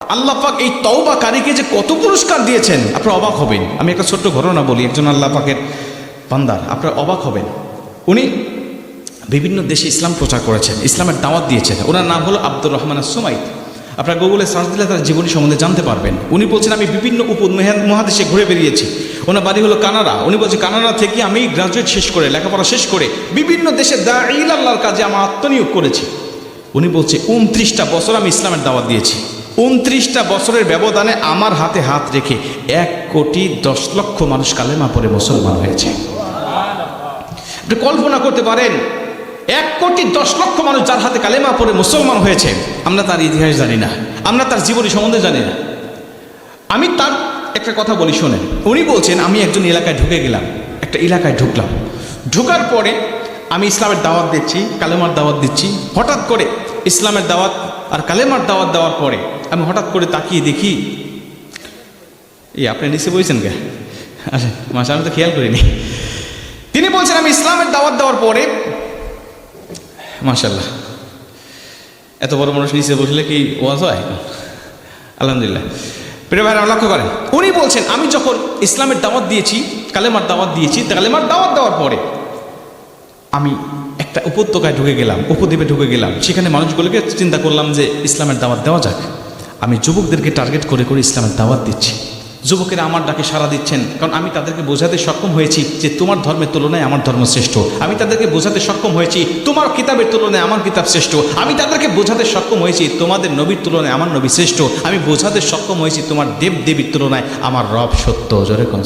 আল্লাহ পাক এই তওবাকারীকে যে কত পুরস্কার দিয়েছেন, আপনারা অবাক হবেন। আমি একটা ছোট্ট ঘটনা বলি, একজন আল্লাহ পাকের বান্দার, আপনারা অবাক হবেন। উনি বিভিন্ন দেশে ইসলাম প্রচার করেছেন, ইসলামের দাওয়াত দিয়েছেন। ওনার নাম হলো আব্দুর রহমান সুমাইত আপনার গুগলে সার্চ দিলে তার জীবনী সম্বন্ধে জানতে পারবেন। উনি বলছেন, আমি বিভিন্ন উপ মহাদেশে ঘুরে বেরিয়েছি। ওনার বাড়ি হলো কানাডা। উনি বলছে, কানাডা থেকে আমি গ্রাজুয়েট শেষ করে, লেখাপড়া শেষ করে বিভিন্ন দেশে দা ইল আল্লাহর কাজে আমার আত্মনিয়োগ করেছি। উনি বলছে, উনত্রিশটা বছর আমি ইসলামের দাওয়াত দিয়েছি। উনত্রিশটা বছরের ব্যবধানে আমার হাতে হাত রেখে এক কোটি দশ লক্ষ মানুষ কালেমা পরে মুসলমান হয়েছে। কল্পনা করতে পারেন, এক কোটি দশ লক্ষ মানুষ যার হাতে কালেমা পরে মুসলমান হয়েছে, আমরা তার ইতিহাস জানি না, আমরা তার জীবনী সম্বন্ধে জানি না। আমি তার একটা কথা বলি, শোনেন। উনি বলছেন, আমি একজন এলাকায় ঢুকে গেলাম, একটা এলাকায় ঢুকলাম। ঢুকার পরে আমি ইসলামের দাওয়াত দিচ্ছি, কালেমার দাওয়াত দিচ্ছি। হঠাৎ করে ইসলামের দাওয়াত আর কালেমার দাওয়াত দেওয়ার পরে আমি হঠাৎ করে তাকিয়ে দেখি, এই আপনি নিচে বলছেন কে? আচ্ছা মাসা আমি তো খেয়াল করিনি। তিনি বলছেন, আমি ইসলামের দাওয়াত দেওয়ার পরে মাশাল্লাহ এত বড় মানুষ নিচে বসলে কি ওয়াজ হয়? আলহামদুলিল্লাহ। প্রিয় ভাইরা লক্ষ্য করেন, উনি বলছেন, আমি যখন ইসলামের দাওয়াত দিয়েছি, কালেমার দাওয়াত দিয়েছি, কালেমার দাওয়াত দেওয়ার পরে, আমি একটা উপত্যকায় ঢুকে গেলাম, উপদ্বীপে ঢুকে গেলাম। সেখানে মানুষগুলোকে চিন্তা করলাম যে ইসলামের দাওয়াত দেওয়া যাক। আমি যুবকদেরকে টার্গেট করে করে ইসলামের দাওয়াত দিচ্ছি। যুবকেরা আমার ডাকে সাড়া দিচ্ছেন, কারণ আমি তাদেরকে বোঝাতে সক্ষম হয়েছি যে তোমার ধর্মের তুলনায় আমার ধর্ম শ্রেষ্ঠ। আমি তাদেরকে বোঝাতে সক্ষম হয়েছি, তোমার কিতাবের তুলনায় আমার কিতাব শ্রেষ্ঠ। আমি তাদেরকে বোঝাতে সক্ষম হয়েছি, তোমাদের নবীর তুলনায় আমার নবী শ্রেষ্ঠ। আমি বোঝাতে সক্ষম হয়েছি, তোমার দেব দেবীর তুলনায় আমার রব সত্য। জোরে কোন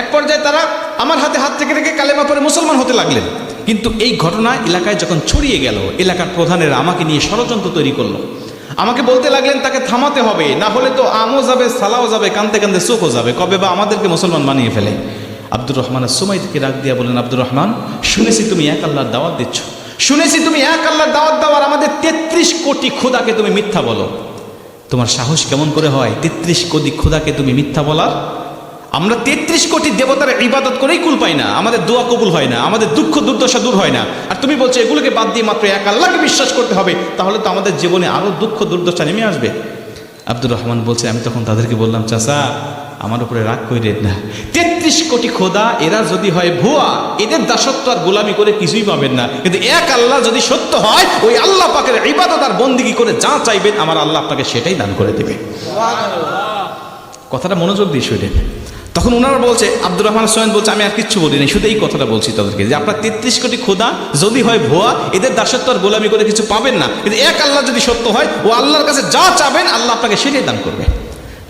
এক পর্যায়ে তারা আমার হাতে হাত থেকে রেখে কালেমা পরে মুসলমান হতে লাগলেন। কিন্তু এই ঘটনা এলাকায় যখন ছড়িয়ে গেল, এলাকার প্রধানেরা আমাকে নিয়ে ষড়যন্ত্র তৈরি করল। আমাকে বলতে লাগলেন, তাকে থামাতে হবে, না হলে তো আমও যাবে, সালাও যাবে কানতে কানতে চোখও যাবে। কবে বা আমাদেরকে মুসলমান বানিয়ে ফেলে। আব্দুর রহমানের সময় থেকে রাগ দিয়া বলেন আব্দুর রহমান, শুনেছি তুমি এক আল্লাহর দাওয়াত দিচ্ছ। শুনেছি তুমি এক আল্লাহর দাওয়াত দেওয়ার আমাদের তেত্রিশ কোটি খোদাকে তুমি মিথ্যা বলো। তোমার সাহস কেমন করে হয়? তেত্রিশ কোটি খোদাকে তুমি মিথ্যা বলার? আমরা তেত্রিশ কোটি দেবতার ইবাদত করেই কুল পাই না আমাদের দোয়া কবুল হয় না আমাদের দুঃখ দুর্দশা দূর হয় না। আর তুমি বলছো এগুলোকে বাদ দিয়ে মাত্র এক আল্লাহকে বিশ্বাস করতে হবে তাহলে তো আমাদের জীবনে আরও দুঃখ দুর্দশা নেমে আসবে। আব্দুর রহমান বলছে আমি তখন তাদেরকে বললাম চাচা আমার উপরে রাগ করে না। তেত্রিশ কোটি খোদা এরা যদি হয় ভুয়া এদের দাসত্ব আর গোলামি করে কিছুই পাবেন না। কিন্তু এক আল্লাহ যদি সত্য হয় ওই আল্লাহ পাকের ইবাদত আর বন্দিগি করে যা চাইবেন আমার আল্লাহ আপনাকে সেটাই দান করে দেবে। কথাটা মনোযোগ দিয়ে শুনেন। তখন ওনারা বলছে, আব্দুর রহমান সোয়েন বলছে, আমি আর কিচ্ছু বলিনি, শুধু এই কথাটা বলছি তাদেরকে, যে আপনার তেত্রিশ কোটি খোদা যদি হয় ভুয়া, এদের দাসত্ব আর গোলামি করে কিছু পাবেন না। কিন্তু এক আল্লাহ যদি সত্য হয়, ও আল্লাহর কাছে যা চাবেন, আল্লাহ আপনাকে সেটাই দান করবে।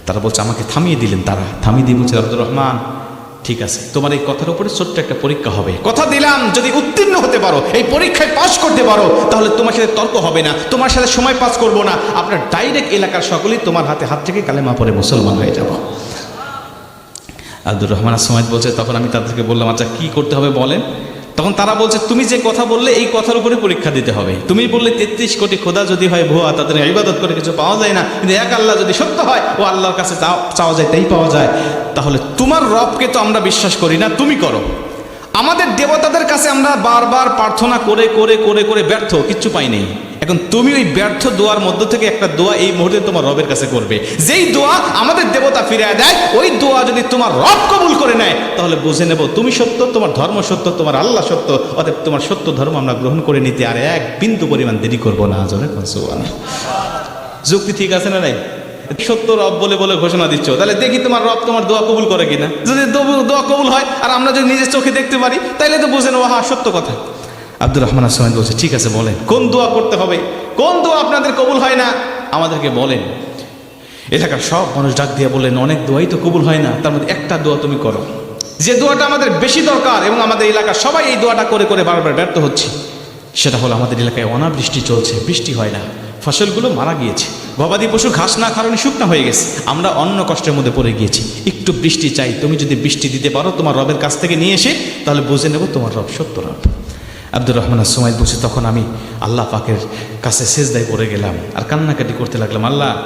তারা বলছে, আমাকে থামিয়ে দিলেন তারা, থামিয়ে দিয়ে বলছে, আব্দুর রহমান, ঠিক আছে, তোমার এই কথার উপরে ছোট্ট একটা পরীক্ষা হবে। কথা দিলাম, যদি উত্তীর্ণ হতে পারো, এই পরীক্ষায় পাশ করতে পারো, তাহলে তোমার সাথে তর্ক হবে না, তোমার সাথে সময় পাস করব না। আপনার ডাইরেক্ট এলাকার সকলেই তোমার হাতে হাত থেকে কালেমা পরে মুসলমান হয়ে যাব। আব্দুর রহমান আসমাইদ বলছে, তখন আমি তাদেরকে বললাম আচ্ছা কি করতে হবে বলেন? তখন তারা বলছে, তুমি যে কথা বললে, এই কথার উপরে পরীক্ষা দিতে হবে। তুমি বললে তেত্রিশ কোটি খোদা যদি হয়, ভুয়া, তাদের ইবাদত করে কিছু পাওয়া যায় না। কিন্তু এক আল্লাহ যদি সত্য হয়, ও আল্লাহর কাছে চাও- চাওয়া যায়, তাই পাওয়া যায়। তাহলে তোমার রবকে তো আমরা বিশ্বাস করি না, তুমি করো। আমাদের দেবতাদের কাছে আমরা বারবার প্রার্থনা করে করে করে করে ব্যর্থ, কিচ্ছু পাই নেই। এখন তুমি ওই ব্যর্থ দোয়ার মধ্য থেকে একটা দোয়া এই মুহূর্তে তোমার রবের কাছে করবে। যেই দোয়া আমাদের দেবতা ফিরিয়ে দেয়, ওই দোয়া যদি তোমার রব কবুল করে নেয়, তাহলে বুঝে নেব তুমি সত্য, তোমার ধর্ম সত্য, তোমার আল্লাহ সত্য, অতএব তোমার সত্য ধর্ম আমরা গ্রহণ করে নিতে আর এক বিন্দু পরিমাণ দেরি করব না জনে যুক্তি ঠিক আছে না নাই? সত্য রব বলে বলে ঘোষণা দিচ্ছ, তাহলে দেখি তোমার রব তোমার দোয়া কবুল করে কিনা। যদি দোয়া কবুল হয়, আর আমরা যদি নিজের চোখে দেখতে পারি তাহলে তো বুঝে নেব হ্যাঁ সত্য কথা। আব্দুর রহমান আসমাইদ বলছে, ঠিক আছে, বলেন। কোন দোয়া করতে হবে? কোন দোয়া আপনাদের কবুল হয় না? আমাদেরকে বলেন। এলাকার সব মানুষ ডাক দিয়ে বললেন, অনেক দোয়াই তো কবুল হয় না, তার মধ্যে একটা দোয়া তুমি করো। যে দোয়াটা আমাদের বেশি দরকার এবং আমাদের এলাকার সবাই এই দোয়াটা করে করে বারবার ব্যর্থ হচ্ছে, সেটা হলো আমাদের এলাকায় অনাবৃষ্টি চলছে, বৃষ্টি হয় না, ফসলগুলো মারা গিয়েছে, গবাদি পশু ঘাস না কারণে শুকনো হয়ে গেছে, আমরা অন্য কষ্টের মধ্যে পড়ে গিয়েছি, একটু বৃষ্টি চাই, তুমি যদি বৃষ্টি দিতে পারো তোমার রবের কাছ থেকে নিয়ে এসে, তাহলে বুঝে নেব তোমার রব সত্য রব। আব্দুর রহমান সোমাইল বসে তখন আমি আল্লাহ পাকের কাছে সেজদায় পড়ে গেলাম। আর কান্নাকাটি করতে লাগলাম, আল্লাহ,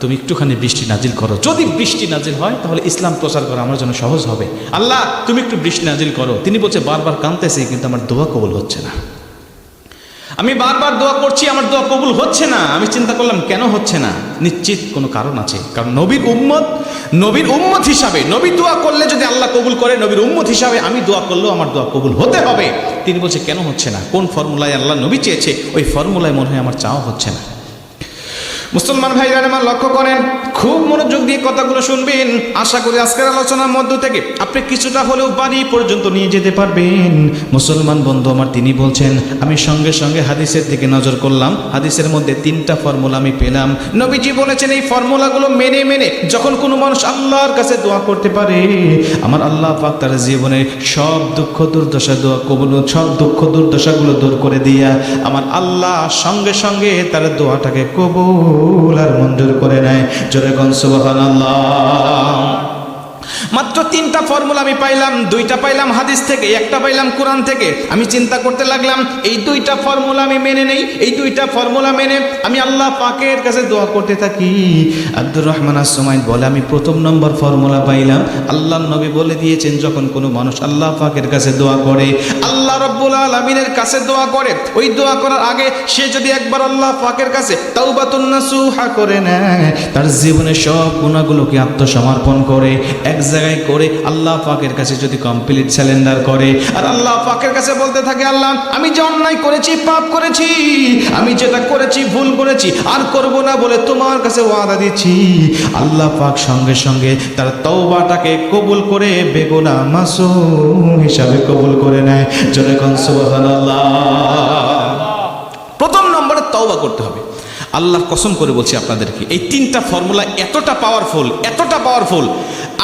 তুমি একটুখানি বৃষ্টি নাজিল করো। যদি বৃষ্টি নাজিল হয়, তাহলে ইসলাম প্রচার করা আমার জন্য সহজ হবে। আল্লাহ, তুমি একটু বৃষ্টি নাজিল করো। তিনি বলছে, বারবার কানতেছি কিন্তু আমার দোয়া কবল হচ্ছে না। আমি বারবার দোয়া করছি, আমার দোয়া কবুল হচ্ছে না। আমি চিন্তা করলাম, কেন হচ্ছে না? নিশ্চিত কোনো কারণ আছে। কারণ নবীর উম্মত নবীর উম্মত হিসাবে, নবী দোয়া করলে যদি আল্লাহ কবুল করে, নবীর উম্মত হিসাবে আমি দোয়া করলেও আমার দোয়া কবুল হতে হবে। তিনি বলছে, কেন হচ্ছে না? কোন ফর্মুলায় আল্লাহ নবী চেয়েছে, ওই ফর্মুলায় মনে হয় আমার চাওয়া হচ্ছে না। মুসলমান ভাইরা আমার লক্ষ্য করেন, খুব মনোযোগ দিয়ে কথাগুলো শুনবেন। আশা করি আজকের আলোচনার মধ্য থেকে আপনি কিছুটা হলেও বাড়ি পর্যন্ত নিয়ে যেতে পারবেন। মুসলমান বন্ধু আমার, তিনি বলছেন, আমি সঙ্গে সঙ্গে হাদিসের দিকে নজর করলাম। হাদিসের মধ্যে তিনটা ফর্মুলা আমি পেলাম। নবীজি বলেছেন, এই ফর্মুলাগুলো মেনে মেনে যখন কোনো মানুষ আল্লাহর কাছে দোয়া করতে পারে, আমার আল্লাহ পাক তার জীবনের সব দুঃখ দুর্দশা দোয়া কবুল, সব দুঃখ দুর্দশাগুলো দূর করে দিয়া আমার আল্লাহ সঙ্গে সঙ্গে তার দোয়াটাকে কবুল আর মঞ্জুর করে নেয়। জোরে কনসুবাহ মাত্র তিনটা ফর্মুলা আমি পাইলাম, দুইটা পাইলাম হাদিস থেকে, একটা পাইলাম কোরআন থেকে। আমি চিন্তা করতে লাগলাম, এই দুইটা ফর্মুলা আমি মেনে নেই, এই দুইটা ফর্মুলা মেনে আমি আল্লাহ পাকের কাছে দোয়া করতে থাকি। আব্দুর রহমান আসমাইন বলে, আমি প্রথম নম্বর ফর্মুলা পাইলাম। আল্লাহ নবী বলে দিয়েছেন, যখন কোনো মানুষ আল্লাহ পাকের কাছে দোয়া করে, আল্লাহ রব্বুল আলমিনের কাছে দোয়া করে, ওই দোয়া করার আগে সে যদি একবার আল্লাহ পাকের কাছে তাওবাতুন নাসুহা করে নেয়, তার জীবনের সব গুণাগুলোকে আত্মসমর্পণ করে, এক জায়গায় করে আল্লাহ পাকের কাছে যদি কমপ্লিট স্যালেন্ডার করে, আর আল্লাহ পাকের কাছে বলতে থাকে, আল্লাহ, আমি যে অন্যায় করেছি, পাপ করেছি, আমি যেটা করেছি, ভুল করেছি, আর করব না বলে তোমার কাছে ওয়াদা দিচ্ছি। আল্লাহ পাক সঙ্গে সঙ্গে তার তওবাটাকে কবুল করে বেগুনা মাসুম হিসাবে কবুল করে নেয়। সুবহানাল্লাহ। প্রথম নম্বরে তওবা করতে হবে। আল্লাহ কসম করে বলছি আপনাদেরকে, এই তিনটা ফর্মুলা এতটা পাওয়ারফুল এতটা পাওয়ারফুল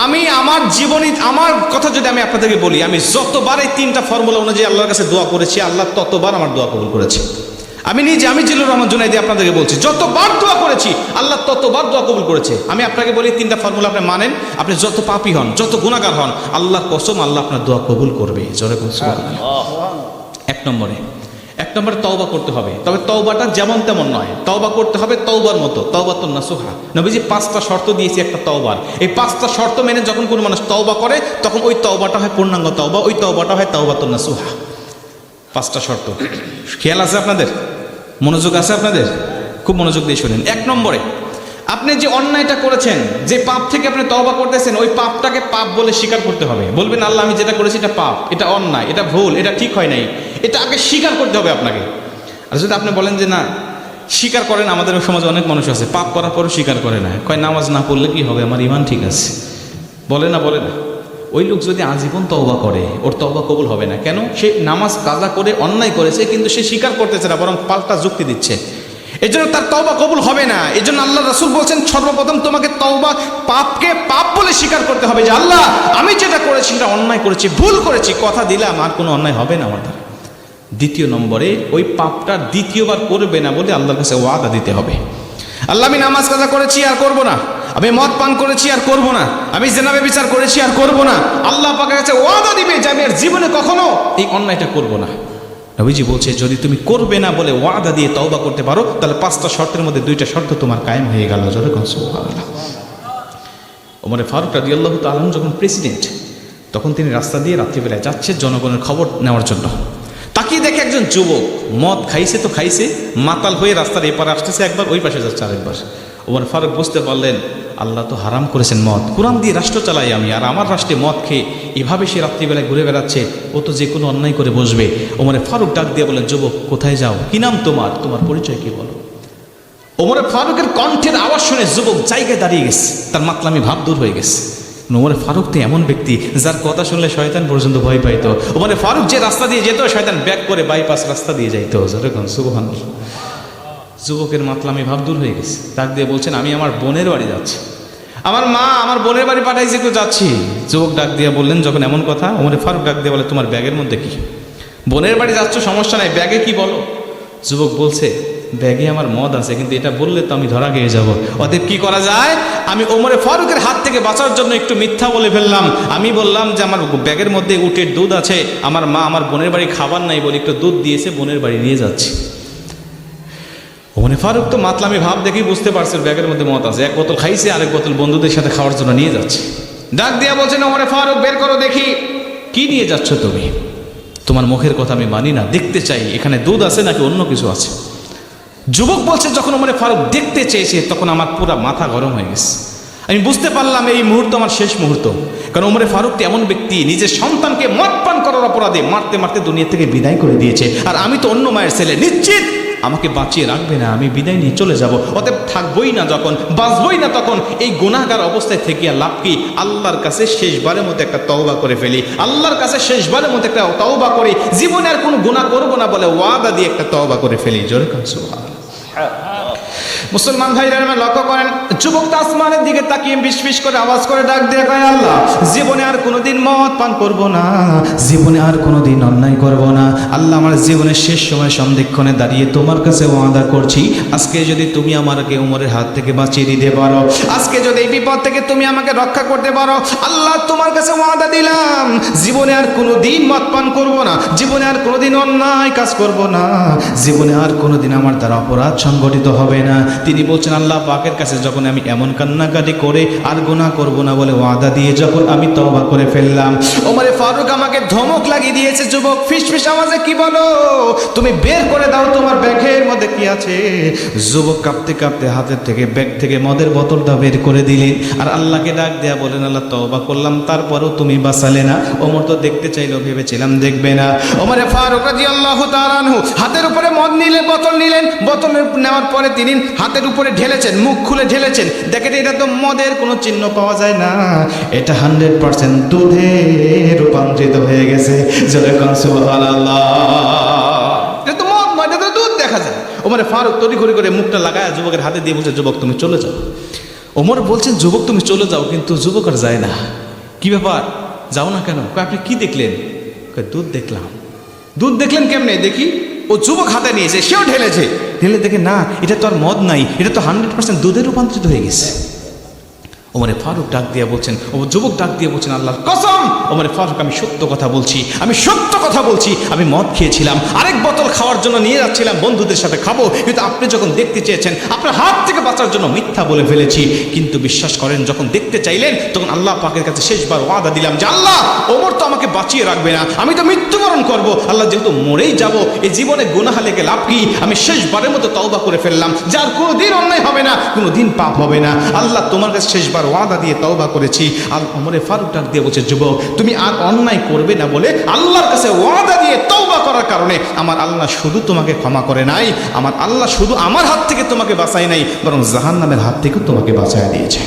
আমি আমার জীবনী আমার কথা যদি আমি আপনাদেরকে বলি আমি যতবার এই তিনটা ফর্মুলা অনুযায়ী আল্লাহর কাছে দোয়া করেছি আল্লাহ ততবার আমার দোয়া কবুল করেছে। আমি নিজে আমি জিল্লুর রহমান জুনাইদি আপনাদেরকে বলছি যতবার দোয়া করেছি আল্লাহ ততবার দোয়া কবুল করেছে। আমি আপনাকে বলি তিনটা ফর্মুলা আপনি মানেন আপনি যত পাপি হন যত গুণাগার হন আল্লাহ কসম আল্লাহ আপনার দোয়া কবুল করবে। এক নম্বরে নম্বরে তওবা করতে হবে। তবে তওবাটা যেমন তেমন নয়। তওবা করতে হবে তওবার মতো। তওবা তো নাসুহা। নবীজি পাঁচটা শর্ত দিয়েছি একটা তওবার। এই পাঁচটা শর্ত মেনে যখন কোনো মানুষ তওবা করে, তখন ওই তওবাটা হয় পূর্ণাঙ্গ তওবা, ওই তওবাটা হয় তওবা তো নাসুহা। পাঁচটা শর্ত। খেয়াল আছে আপনাদের? মনোযোগ আছে আপনাদের? খুব মনোযোগ দিয়ে শুনেন। এক নম্বরে, আপনি যে অন্যায়টা করেছেন, যে পাপ থেকে আপনি তওবা করতেছেন, ওই পাপটাকে পাপ বলে স্বীকার করতে হবে। বলবেন, আল্লাহ, আমি যেটা করেছি এটা পাপ, এটা অন্যায়, এটা ভুল, এটা ঠিক হয় নাই। এটা আগে স্বীকার করতে হবে আপনাকে। আর যদি আপনি বলেন যে না, স্বীকার করেন আমাদের সমাজে অনেক মানুষ আছে, পাপ করার পরও স্বীকার করে না। কয়, নামাজ না পড়লে কি হবে? আমার ইমান ঠিক আছে। বলে না বলে না। ওই লোক যদি আজীবন তওবা করে, ওর তওবা কবুল হবে না। কেন? সে নামাজ কাজা করে, অন্যায় করেছে, কিন্তু সে স্বীকার করতেছে না, বরং পাল্টা যুক্তি দিচ্ছে। এই জন্য তার তওবা কবুল হবে না। এই জন্য আল্লাহ রসুল বলছেন, সর্বপ্রথম তোমাকে তওবা পাপকে পাপ বলে স্বীকার করতে হবে। যে আল্লাহ, আমি যেটা করেছি সেটা অন্যায় করেছি, ভুল করেছি, কথা দিলাম, আর কোনো অন্যায় হবে না আমার দ্বারা। দ্বিতীয় নম্বরে, ওই পাপটা দ্বিতীয়বার করবে না বলে আল্লাহর কাছে ওয়াদা দিতে হবে। আল্লাহ, আমি নামাজ কাজা করেছি আর করব না। আমি মদ পান করেছি আর করব না। আমি জেনাবে বিচার করেছি আর করব না। আল্লাহ পাকের কাছে ওয়াদা দিবে যে আমি আর জীবনে কখনো এই অন্যায়টা করব না। নবীজি বলছে, যদি তুমি করবে না বলে ওয়াদা দিয়ে তওবা করতে পারো, তাহলে পাঁচটা শর্তের মধ্যে দুইটা শর্ত তোমার কায়েম হয়ে গেল। যেরকম ওমরে ফারুক রাজি আল্লাহ তালন যখন প্রেসিডেন্ট তখন তিনি রাস্তা দিয়ে রাত্রিবেলায় যাচ্ছে জনগণের খবর নেওয়ার জন্য। তাকিয়ে দেখে একজন যুবক মদ খাইছে তো খাইছে, মাতাল হয়ে রাস্তার এপারে আসতেছে, একবার ওই পাশে যাচ্ছে আরেকবার। ওমর ফারুক বুঝতে পারলেন, আল্লাহ তো হারাম করেছেন মদ। কোরআন দিয়ে রাষ্ট্র চালাই আমি, আর আমার রাষ্ট্রে মদ খেয়ে এভাবে সে রাত্রিবেলায় ঘুরে বেড়াচ্ছে, ও তো যে কোনো অন্যায় করে বসবে। ওমরে ফারুক ডাক দিয়ে বলেন যুবক, কোথায় যাও? কি নাম তোমার? তোমার পরিচয় কি বলো? ওমরে ফারুকের কণ্ঠের আওয়াজ শুনে যুবক জায়গায় দাঁড়িয়ে গেছে। তার মাতলামি ভাব দূর হয়ে গেছে। ওমরে ফারুক তো এমন ব্যক্তি যার কথা শুনলে শয়তান পর্যন্ত ভয় পাইতো। ওমরে ফারুক যে রাস্তা দিয়ে যেত, শয়তান ব্যাক করে বাইপাস রাস্তা দিয়ে যাইতো। যেরকম সুবহান যুবকের মাতলামি ভাব দূর হয়ে গেছে। তাক দিয়ে বলছেন, আমি আমার বোনের বাড়ি যাচ্ছি। আমার মা আমার বোনের বাড়ি পাঠাইছে কেউ যাচ্ছি? যুবক ডাক দিয়ে বললেন, যখন এমন কথা, ওমরে ফারুক ডাক দিয়ে বলে, তোমার ব্যাগের মধ্যে কি? বোনের বাড়ি যাচ্ছ, সমস্যা নাই। ব্যাগে কি বলো? যুবক বলছে, ব্যাগে আমার মদ আছে, কিন্তু এটা বললে তো আমি ধরা গিয়ে যাব। অতএব কি করা যায়? আমি ওমরে ফারুকের হাত থেকে বাঁচার জন্য একটু মিথ্যা বলে ফেললাম। আমি বললাম যে, আমার ব্যাগের মধ্যে উটের দুধ আছে, আমার মা আমার বোনের বাড়ি খাবার নাই বলে একটু দুধ দিয়েছে, বোনের বাড়ি নিয়ে যাচ্ছি। ওমরে ফারুক তো মাতলামি ভাব দেখেই বুঝতে পারছে ব্যাগের মধ্যে মত আছে। এক বোতল খাইছে, আরেক বোতল বন্ধুদের সাথে খাওয়ার জন্য নিয়ে যাচ্ছে। ডাক দিয়া বলছেন, ওমরে ফারুক, বের করো দেখি। কি নিয়ে যাচ্ছ তুমি? তোমার মুখের কথা আমি মানি না, দেখতে চাই, এখানে দুধ আছে নাকি অন্য কিছু আছে? যুবক বলছে, যখন ওমরে ফারুক দেখতে চেয়েছে, তখন আমার পুরা মাথা গরম হয়ে গেছে। আমি বুঝতে পারলাম, এই মুহূর্ত আমার শেষ মুহূর্ত। কারণ ওমরে ফারুক এমন ব্যক্তি, নিজের সন্তানকে মদ পান করার অপরাধে মারতে মারতে দুনিয়া থেকে বিদায় করে দিয়েছে। আর আমি তো অন্য মায়ের ছেলে, নিশ্চিত আমাকে বাঁচিয়ে রাখবে না, আমি বিদায় নিয়ে চলে যাব। অতএব থাকবই না যখন, বাঁচবই না তখন। এই গুণাগার অবস্থায় থেকে লাভ কি? আল্লাহর কাছে শেষবারের মতো একটা তওবা করে ফেলি। আল্লাহর কাছে শেষবারের মতো একটা তওবা করি। জীবনে আর কোনো গুণা করব না বলে ওয়াদা দিয়ে একটা তওবা করে ফেলি। জোরে কাজ। মুসলমান ভাইরা লক্ষ্য করেন, যুবক আসমানের দিকে তাকিয়ে বিশ করে আওয়াজ করে ডাক দিয়ে কয়, আল্লাহ, জীবনে আর কোনোদিন মদ পান করব না, জীবনে আর কোনোদিন অন্যায় করব না। আল্লাহ আমার জীবনের শেষ সময় সন্ধিক্ষণে দাঁড়িয়ে তোমার কাছে ওয়াদা করছি, আজকে যদি তুমি আমাকে উমরের হাত থেকে বাঁচিয়ে দিতে পারো, আজকে যদি এই বিপদ থেকে তুমি আমাকে রক্ষা করতে পারো, আল্লাহ তোমার কাছে ওয়াদা দিলাম, জীবনে আর কোনোদিন মদ পান করব না, জীবনে আর কোনোদিন অন্যায় কাজ করব না, জীবনে আর কোনোদিন আমার দ্বারা অপরাধ সংগঠিত হবে না তিনি বলছেন, আল্লাহ পাকের কাছে যখন আমি এমন কান্নাকাটি করে আর গুনাহ করব না বলে ওয়াদা দিয়ে যখন আমি তওবা করে ফেললাম, ওমরে ফারুক আমাকে ধমক লাগিয়ে দিয়েছে, যুবক ফিস ফিস আওয়াজে কি বলো? তুমি বের করে দাও তোমার ব্যাগের মধ্যে কি আছে? যুবক কাঁপতে কাঁপতে হাতের থেকে ব্যাগ থেকে মদের বোতলটা বের করে দিলেন আর আল্লাহকে ডাক দেয়া বলেন, আল্লাহ তওবা করলাম, তারপরেও তুমি বাঁচালে না। ওমর তো দেখতে চাইলো, ভেবেছিলাম দেখবে না। ওমরে ফারুক তাআলা আনহু হাতের উপরে মদ নিলে বোতল নিলেন, বোতল নেওয়ার পরে তিনি হাতের উপরে ঢেলেছেন, মুখ খুলে ঢেলেছেন। দেখেন, এটা তো মদের কোনো চিহ্ন পাওয়া যায় না। এটা হান্ড্রেড পার্সেন্ট দুধে রূপান্তরিত হয়ে গেছে। মদ নয় দুধ দেখা যায়। ওমরে ফারুক তড়ি করে করে মুখটা লাগায় যুবকের হাতে দিয়ে বলছে, যুবক, তুমি চলে যাও। ওমর বলছেন, যুবক, তুমি চলে যাও, কিন্তু যুবক আর যায় না। কি ব্যাপার? যাও না কেন? আপনি কি দেখলেন? দুধ দেখলাম। দুধ দেখলেন কেমনে? দেখি। ও যুবক হাতে নিয়েছে, সেও ঢেলেছে। ঢেলে দেখে, না, এটা তো আর মদ নাই, এটা তো হান্ড্রেড পার্সেন্ট দুধে রূপান্তরিত হয়ে গেছে। ওমরে ফারুক ডাক দিয়ে বলছেন, ও যুবক ডাক দিয়ে বলছেন আল্লাহ ওমরে ফারুক, আমি সত্য কথা বলছি, আমি সত্য কথা বলছি। আমি মদ খেয়েছিলাম, আরেক বোতল খাওয়ার জন্য নিয়ে যাচ্ছিলাম, বন্ধুদের সাথে খাব। কিন্তু আপনি যখন দেখতে চেয়েছেন, আপনার হাত থেকে বাঁচার জন্য মিথ্যা বলে ফেলেছি। কিন্তু বিশ্বাস করেন, যখন দেখতে চাইলেন, তখন আল্লাহ পাকের কাছে শেষবার ওয়াদা দিলাম যে, আল্লাহ, ওমর তো আমাকে বাঁচিয়ে রাখবে না, আমি তো মৃত্যুবরণ করব। আল্লাহ যেহেতু মরেই যাব, এই জীবনে গুনাহা লেগে লাভ কি? আমি শেষবারের মতো তওবা করে ফেললাম, যার কোনো দিন অন্যায় হবে না কোনো দিন পাপ হবে না। আল্লাহ তোমার কাছে শেষবার ওয়াদা দিয়ে তওবা করেছি। আল অমরে ফারুক ডাক দিয়ে বলছে, যুবক তুমি আর অন্যায় করবে না বলে আল্লাহর কাছে ওয়াদা দিয়ে তৌবা করার কারণে আমার আল্লাহ শুধু তোমাকে ক্ষমা করে নাই, আমার আল্লাহ শুধু আমার হাত থেকে তোমাকে বাঁচায় নাই, বরং জাহান নামের হাত থেকেও তোমাকে বাঁচায় দিয়েছে।